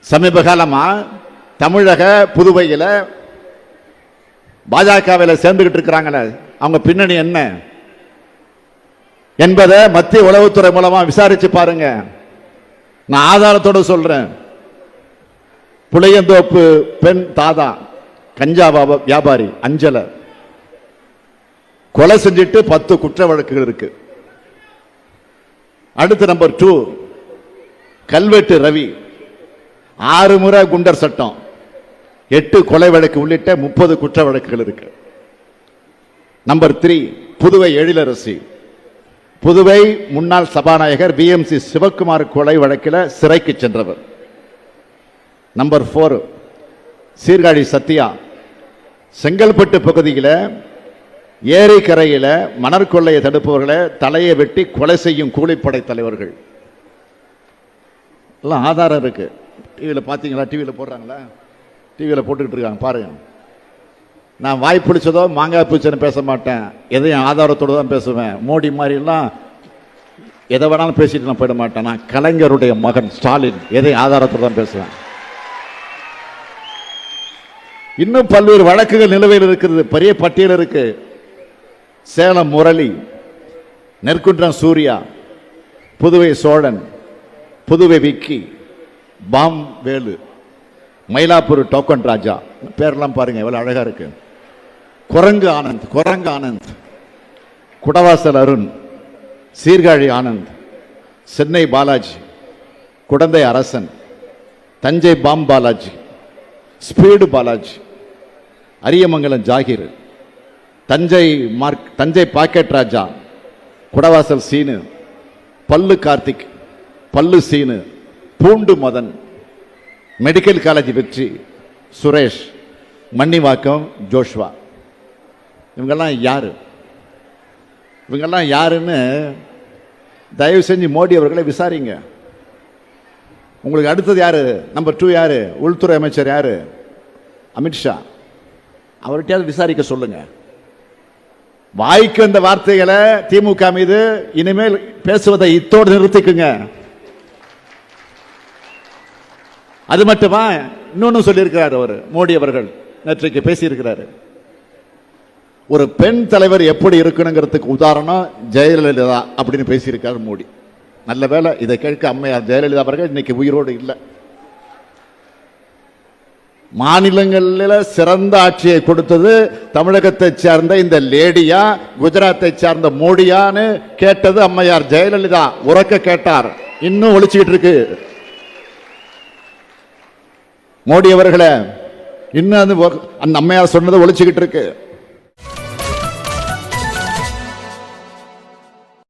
சமீப காலமாக தமிழக புதுவையில் பாஜகவில் சேர்ந்துக்கிட்டு இருக்கிறாங்களே அவங்க பின்னணி என்ன? என்பதை மத்திய உளவுத்துறை மூலமாக விசாரிச்சு பாருங்க. நான் ஆதாரத்தோட சொல்றேன். புளியந்தோப்பு பெண் தாதா கஞ்சா வியாபாரி அஞ்சல. கொலை செஞ்சுட்டு பத்து குற்ற வழக்குகள் இருக்கு. அடுத்து நம்பர் டூ கல்வெட்டு ரவி. ஆறு முறை குண்டர் சட்டம். எட்டு கொலை வழக்கு உள்ளிட்ட முப்பது குற்ற வழக்குகள் இருக்கு. Number three Puduvai Ezhilarasi. Puduvai முன்னாள் சபாநாயகர் பிஎம்சி சிவக்குமார் கொலை வழக்கில் சிறைக்கு சென்றவர். Number four Sirkazhi Sathya. Chengalpattu பகுதியில் ஏரிக்கரையில் மணற்கொள்ளையை தடுப்பவர்களை தலையை வெட்டி கொலை செய்யும் கூலிப்படை தலைவர்கள். எல்லாம் ஆதாரம் இருக்குது டிவியில் பார்த்தீங்களா டிவியில் போடுறாங்களா? டிவியில் போட்டுக்கிட்டு இருக்காங்க பாருங்க. நான் வாய் பிடிச்சதோ மாங்காய் பிடிச்சதுன்னு பேச மாட்டேன். எதையும் ஆதாரத்தோடு தான் பேசுவேன். மோடி மாதிரிலாம் எதை வேணாலும் பேசிட்டு நான் போயிட மாட்டேன். நான் கலைஞருடைய மகன் ஸ்டாலின். எதையும் ஆதாரத்தோடு தான் பேசுவேன். இன்னும் பல்வேறு வழக்குகள் நிலுவையில் இருக்கிறது பெரிய பட்டியல் இருக்கு. Salem Murali Nerkundram Surya Puduvai Chozhan Puduvai Vicky bomb Velu Mylapore token Raja. பேரெல்லாம் பாருங்க எவ்வளோ அழகாக இருக்கு. குரங்கு ஆனந்த் குரங்கு Anand. Kudavasal Arun Sirkazhi Anand. Chennai Balaji Kudanthai Arasan. Thanjai bomb Balaji speed Balaji Ariyamangalam Jakir. Thanjai Mark Thanjai pocket Raja Kudavasal Seenu பல்லு கார்த்திக் பல்லு சீனு. பூண்டு மதன் மெடிக்கல் காலேஜ் வெற்றி சுரேஷ் மன்னிவாக்கம் ஜோஷ்வா. இவங்கெல்லாம் யார்? இவங்கெல்லாம் யாருன்னு தயவு செஞ்சு மோடி அவர்களை விசாரிங்க. உங்களுக்கு அடுத்தது யார்? நம்பர் டூ யார்? உள்துறை அமைச்சர் யார்? அமித்ஷா அவர்கிட்டயாவது விசாரிக்க சொல்லுங்கள் வாய்க்கு அந்த வார்த்தைகளை திமுக மீது இனிமேல் பேசுவதை இத்தோடு நிறுத்திக்குங்க. அது மட்டுமா? இன்னொன்னு சொல்லியிருக்கிறார் அவர் மோடி அவர்கள். நேற்றைக்கு பேசியிருக்கிறாரு. ஒரு பெண் தலைவர் எப்படி இருக்கணுங்கிறதுக்கு உதாரணம் ஜெயலலிதா அப்படின்னு பேசியிருக்கார் மோடி. நல்ல வேலை இதை கேட்க அம்மையார் ஜெயலலிதா அவர்கள் இன்னைக்கு உயிரோடு இல்லை. மாநிலங்களில் சிறந்த ஆட்சியை கொடுத்தது தமிழகத்தை சேர்ந்த இந்த லேடியா குஜராத்தை சேர்ந்த மோடியான்னு கேட்டது அம்மையார் ஜெயலலிதா. உறக்க கேட்டார். இன்னும் ஒழிச்சுக்கிட்டு இருக்கு. மோடி அவர்களை இன்னும் அந்த அம்மையார் சொன்னதை ஒழிச்சுக்கிட்டு இருக்கு.